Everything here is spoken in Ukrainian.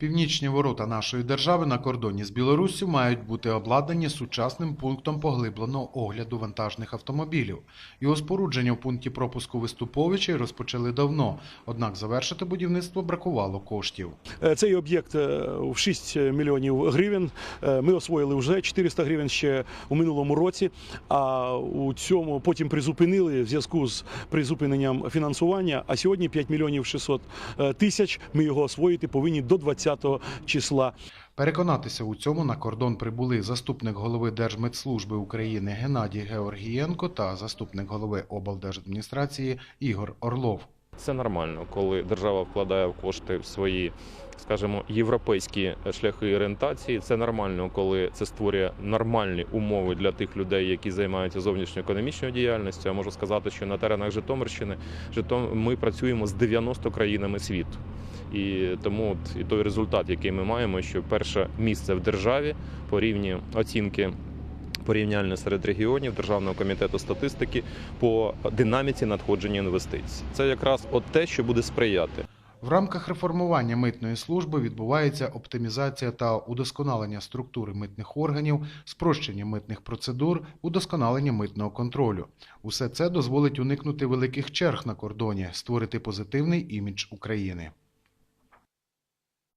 Північні ворота нашої держави на кордоні з Білоруссю мають бути обладнані сучасним пунктом поглибленого огляду вантажних автомобілів. Його спорудження в пункті пропуску Виступовичі розпочали давно, однак завершити будівництво бракувало коштів. Е, Цей об'єкт е, в 6 мільйонів гривень. Е, Ми освоїли вже 400 гривень ще у минулому році. А у цьому потім призупинили в зв'язку з призупиненням фінансування. А сьогодні 5 мільйонів 600 тисяч. Ми його освоїти повинні до 20 числа. Переконатися у цьому на кордон прибули заступник голови Держмедслужби України Геннадій Георгієнко та заступник голови облдержадміністрації Ігор Орлов. Це нормально, коли держава вкладає в кошти в свої, скажімо, європейські шляхи орієнтації. Це нормально, коли це створює нормальні умови для тих людей, які займаються зовнішньоекономічною діяльністю. Я можу сказати, що на теренах Житомирщини Житом... ми працюємо з 90 країнами світу. І тому от і той результат, який ми маємо, що перше місце в державі по рівні оцінки порівняльне серед регіонів Державного комітету статистики по динаміці надходження інвестицій. Це якраз от те, що буде сприяти. В рамках реформування митної служби відбувається оптимізація та удосконалення структури митних органів, спрощення митних процедур, удосконалення митного контролю. Усе це дозволить уникнути великих черг на кордоні, створити позитивний імідж України.